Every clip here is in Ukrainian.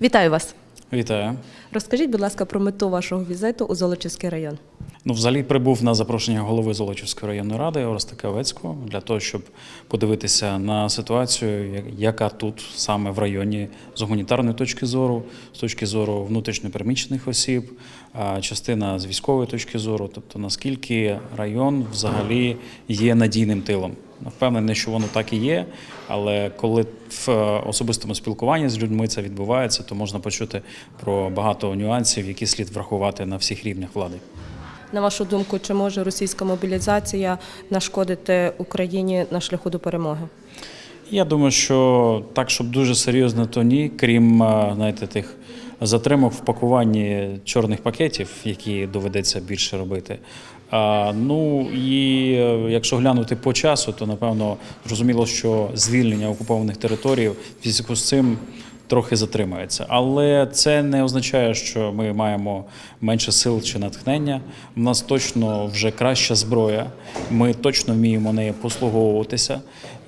Вітаю вас. Вітаю. Розкажіть, будь ласка, про мету вашого візиту у Золочівський район. Ну, взагалі прибув на запрошення голови Золочівської районної ради Ореста Кавецького для того, щоб подивитися на ситуацію, яка тут саме в районі з гуманітарної точки зору, з точки зору внутрішньопереміщених осіб, а частина з військової точки зору, тобто наскільки район взагалі є надійним тилом. Впевнений, що воно так і є, але коли в е, особистому спілкуванні з людьми це відбувається, то можна почути про багато нюансів, які слід врахувати на всіх рівнях влади. На вашу думку, чи може російська мобілізація нашкодити Україні на шляху до перемоги? Я думаю, що так, щоб дуже серйозно, то ні, крім е, знаєте, тих затримок в пакуванні чорних пакетів, які доведеться більше робити. А, ну і е, якщо глянути по часу, то напевно зрозуміло, що звільнення окупованих територій в зв'язку з цим трохи затримається. Але це не означає, що ми маємо менше сил чи натхнення. У нас точно вже краща зброя. Ми точно вміємо нею послуговуватися.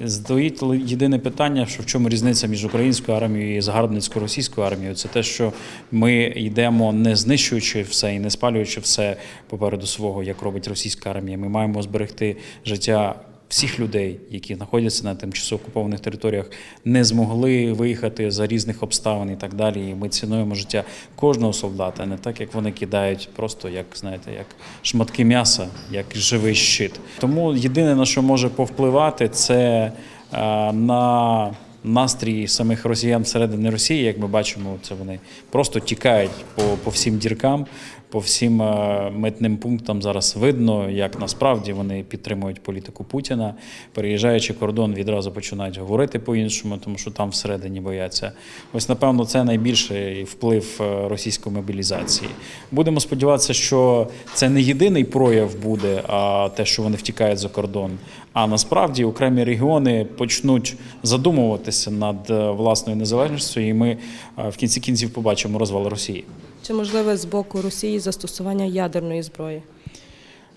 Стоїть єдине питання, що в чому різниця між українською армією і загарбницькою російською армією, це те, що ми йдемо не знищуючи все і не спалюючи все попереду свого, як робить російська армія. Ми маємо зберегти життя всіх людей, які знаходяться на тимчасово окупованих територіях, не змогли виїхати за різних обставин і так далі. І ми цінуємо життя кожного солдата, не так як вони кидають, просто як знаєте, як шматки м'яса, як живий щит. Тому єдине на що може повпливати, це е, на настрій самих росіян всередині Росії, як ми бачимо, це вони просто тікають по, по всім діркам, по всім е, митним пунктам зараз видно, як насправді вони підтримують політику Путіна. Переїжджаючи кордон, відразу починають говорити по-іншому, тому що там всередині бояться. Ось, напевно, це найбільший вплив е, російської мобілізації. Будемо сподіватися, що це не єдиний прояв буде, а те, що вони втікають за кордон. А насправді окремі регіони почнуть задумуватися над е, власною незалежністю, і ми в кінці кінців побачимо розвал Росії. Чи можливе з боку Росії застосування ядерної зброї?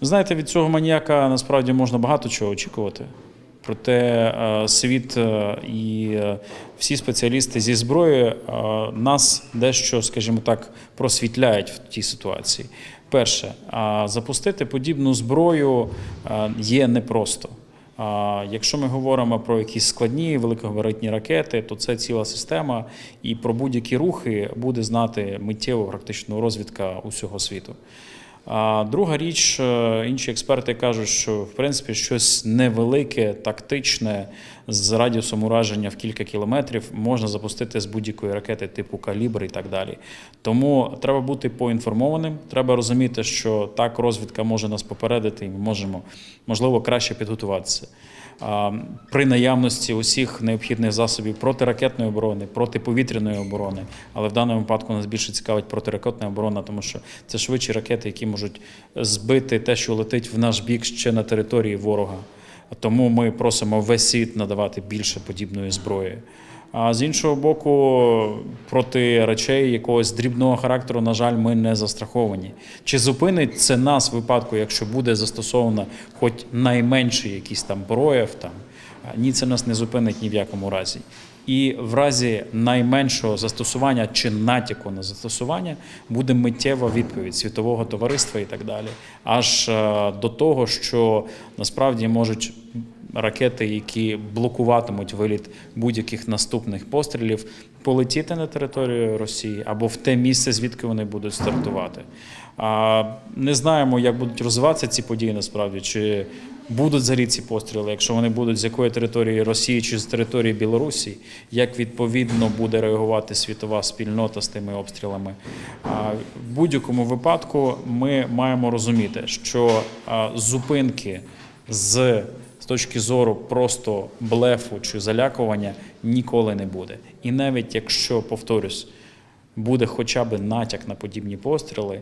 Знаєте, від цього маніяка насправді можна багато чого очікувати. Проте е, світ е, і е, всі спеціалісти зі зброї нас дещо, скажімо так, просвітляють в тій ситуації. Перше, запустити подібну зброю є непросто. А Якщо ми говоримо про якісь складні великогабаритні ракети, то це ціла система, і про будь-які рухи буде знати миттєво практично розвідка усього світу. А друга річ, е, інші експерти кажуть, що в принципі щось невелике, тактичне з радіусом ураження в кілька кілометрів можна запустити з будь-якої ракети типу калібр і так далі. Тому треба бути поінформованим. Треба розуміти, що так розвідка може нас попередити, і ми можемо можливо краще підготуватися. При наявності усіх необхідних засобів протиракетної оборони, протиповітряної оборони, але в даному випадку нас більше цікавить протиракетна оборона, тому що це швидші ракети, які можуть збити те, що летить в наш бік ще на території ворога. Тому ми просимо весь світ надавати більше подібної зброї. А з іншого боку, проти речей якогось дрібного характеру, на жаль, ми не застраховані. Чи зупинить це нас в випадку, якщо буде застосовано хоч найменший якийсь там прояв? Там ні, це нас не зупинить ні в якому разі. І в разі найменшого застосування чи натяку на застосування буде миттєва відповідь світового товариства і так далі, аж е, до того, що насправді можуть ракети, які блокуватимуть виліт будь-яких наступних пострілів, полетіти на територію Росії або в те місце, звідки вони будуть стартувати. А, Не знаємо, як будуть розвиватися ці події насправді, чи будуть взагалі ці постріли, якщо вони будуть з якої території Росії чи з території Білорусі, як відповідно буде реагувати світова спільнота з тими обстрілами. В будь-якому випадку ми маємо розуміти, що зупинки з точки зору просто блефу чи залякування ніколи не буде. І навіть якщо, повторюсь, буде хоча б натяк на подібні постріли,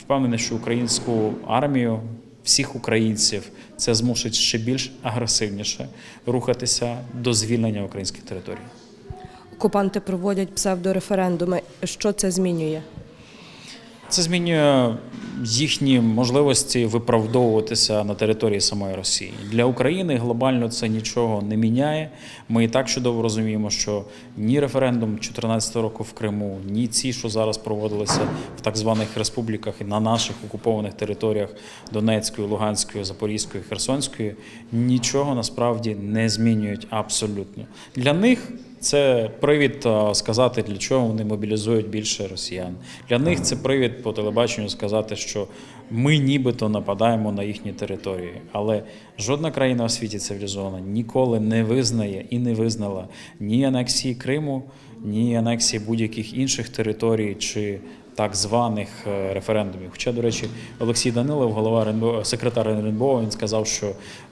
впевнений, що українську армію, всіх українців, це змусить ще більш агресивніше рухатися до звільнення українських територій. Окупанти проводять псевдореферендуми. Що це змінює? Це змінює їхні можливості виправдовуватися на території самої Росії. Для України глобально це нічого не міняє. Ми і так чудово розуміємо, що ні референдум 2014 року в Криму, ні ці, що зараз проводилися в так званих республіках і на наших окупованих територіях Донецької, Луганської, Запорізької, Херсонської, нічого насправді не змінюють абсолютно. Для них це привід сказати, для чого вони мобілізують більше росіян. Для них це привід по телебаченню сказати, що ми нібито нападаємо на їхні території. Але жодна країна у світі цивілізована ніколи не визнає і не визнала ні анексії Криму, ні анексії будь-яких інших територій чи так званих е, референдумів. Хоча, до речі, Олексій Данилов, голова РНБО, секретар РНБО, він сказав, що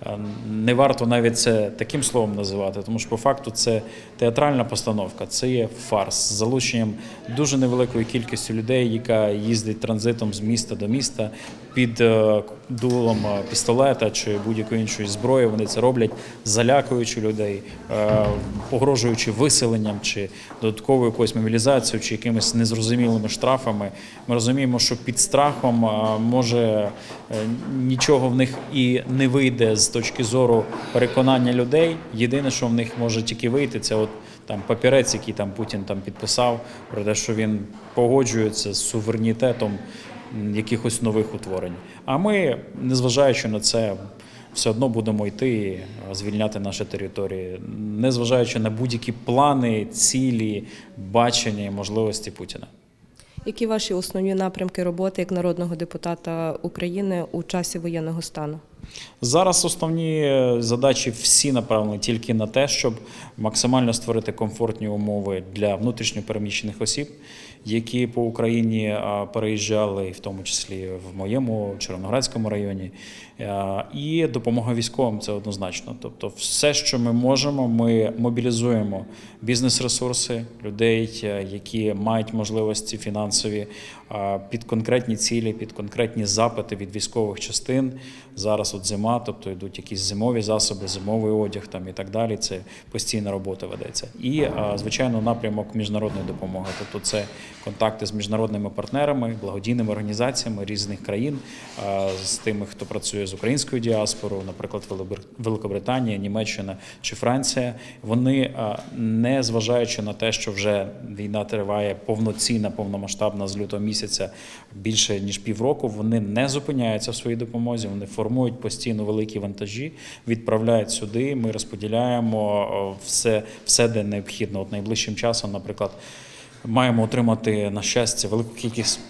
е, не варто навіть це таким словом називати, тому що по факту це театральна постановка, це є фарс з залученням дуже невеликої кількості людей, яка їздить транзитом з міста до міста під е, дулом е, пістолета чи будь-якої іншої зброї. Вони це роблять, залякуючи людей, е, погрожуючи виселенням чи додатковою якоюсь мобілізацією, чи якимись незрозумілими штрафами. Ми розуміємо, що під страхом може е, нічого в них і не вийде з точки зору переконання людей. Єдине, що в них може тільки вийти, це от там папірець, який там Путін там підписав, про те, що він погоджується з суверенітетом якихось нових утворень. А ми, незважаючи на це, все одно будемо йти звільняти наші території, незважаючи на будь-які плани, цілі, бачення і можливості Путіна. Які ваші основні напрямки роботи як народного депутата України у часі воєнного стану? Зараз основні е, задачі всі направлені тільки на те, щоб максимально створити комфортні умови для внутрішньопереміщених осіб, які по Україні переїжджали, в тому числі в моєму Червоноградському районі, і допомога військовим це однозначно. Тобто, все, що ми можемо, ми мобілізуємо бізнес-ресурси людей, е, які мають можливості фінансові під конкретні цілі, під конкретні запити від військових частин. Зараз от зима, тобто йдуть якісь зимові засоби, зимовий одяг там і так далі. Це постійна робота ведеться. І звичайно, напрямок міжнародної допомоги. Тобто, це контакти з міжнародними партнерами, благодійними організаціями різних країн, з тими, хто працює з українською діаспорою, наприклад, Великобританія, Німеччина чи Франція. Вони не зважаючи на те, що вже війна триває повноцінна, повномасштабна з лютого місяця більше ніж півроку. Вони не зупиняються в своїй допомозі. Вони формують постійно великі вантажі, відправляють сюди. Ми розподіляємо все, все де необхідно. От найближчим часом, наприклад, маємо отримати на щастя велику кількість.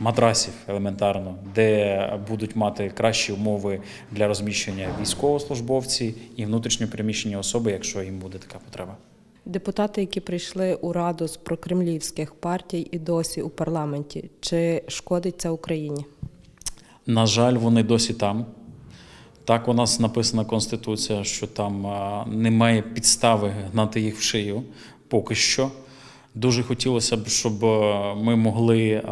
Матрасів елементарно, де будуть мати кращі умови для розміщення військовослужбовці і внутрішньопереміщені особи, якщо їм буде така потреба. Депутати, які прийшли у раду з прокремлівських партій і досі у парламенті, чи шкодить це Україні? На жаль, вони досі там. Так у нас написана Конституція, що там немає підстави гнати їх в шию поки що. Дуже хотілося б, щоб е, ми могли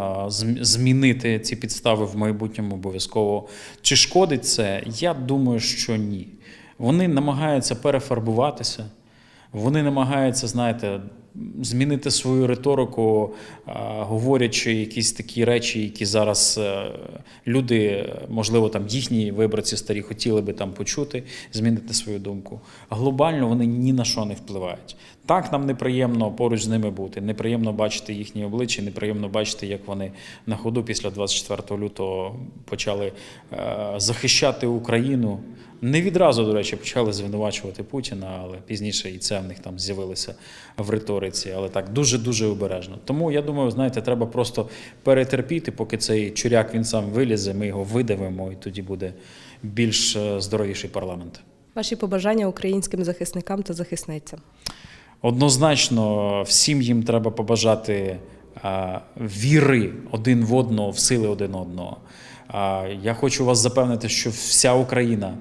змінити ці підстави в майбутньому обов'язково. Чи шкодить це? Я думаю, що ні. Вони намагаються перефарбуватися. Вони намагаються, знаєте, змінити свою риторику, говорячи якісь такі речі, які зараз е, люди, можливо, там їхні виборці старі хотіли би там почути, змінити свою думку. Глобально вони ні на що не впливають. Так нам неприємно поруч з ними бути, неприємно бачити їхні обличчя, неприємно бачити, як вони на ходу після 24 лютого почали е, захищати Україну. Не відразу, до речі, почали звинувачувати Путіна, але пізніше і це в них там з'явилося в риториці, але так дуже-дуже обережно. Тому я думаю, знаєте, треба просто перетерпіти, поки цей чуряк він сам вилізе, ми його видавимо, і тоді буде більш е, здоровіший парламент. Ваші побажання українським захисникам та захисницям? Однозначно, всім їм треба побажати а, віри один в одного, в сили один одного. А, я хочу вас запевнити, що вся Україна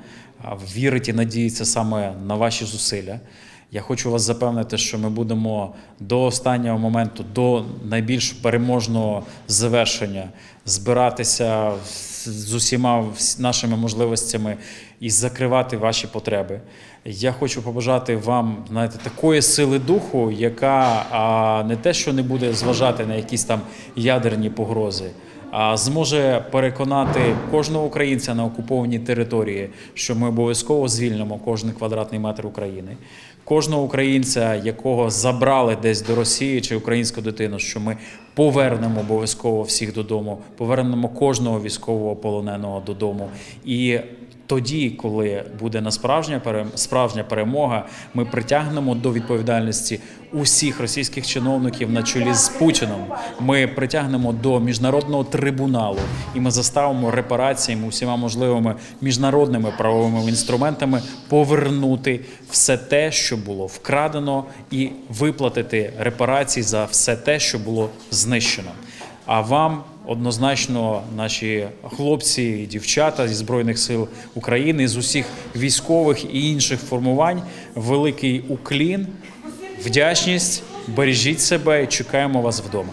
вірить і надіється саме на ваші зусилля. Я хочу вас запевнити, що ми будемо до останнього моменту, до найбільш переможного завершення збиратися з- усіма нашими можливостями і закривати ваші потреби. Я хочу побажати вам, знаєте, такої сили духу, яка а, не те, що не буде зважати на якісь там ядерні погрози, зможе переконати кожного українця на окупованій території, що ми обов'язково звільнимо кожен квадратний метр України. Кожного українця, якого забрали десь до Росії чи українську дитину, що ми повернемо обов'язково всіх додому, повернемо кожного військового полоненого додому. І тоді, коли буде на справжня справжня перемога, ми притягнемо до відповідальності усіх російських чиновників на чолі з Путіном. Ми притягнемо до міжнародного трибуналу і ми заставимо репараціями усіма можливими міжнародними правовими інструментами повернути все те, що було вкрадено, і виплатити репарації за все те, що було знищено. А вам однозначно, наші хлопці дівчата зі збройних сил України з усіх військових і інших формувань, великий уклін, вдячність. Бережіть себе і чекаємо вас вдома.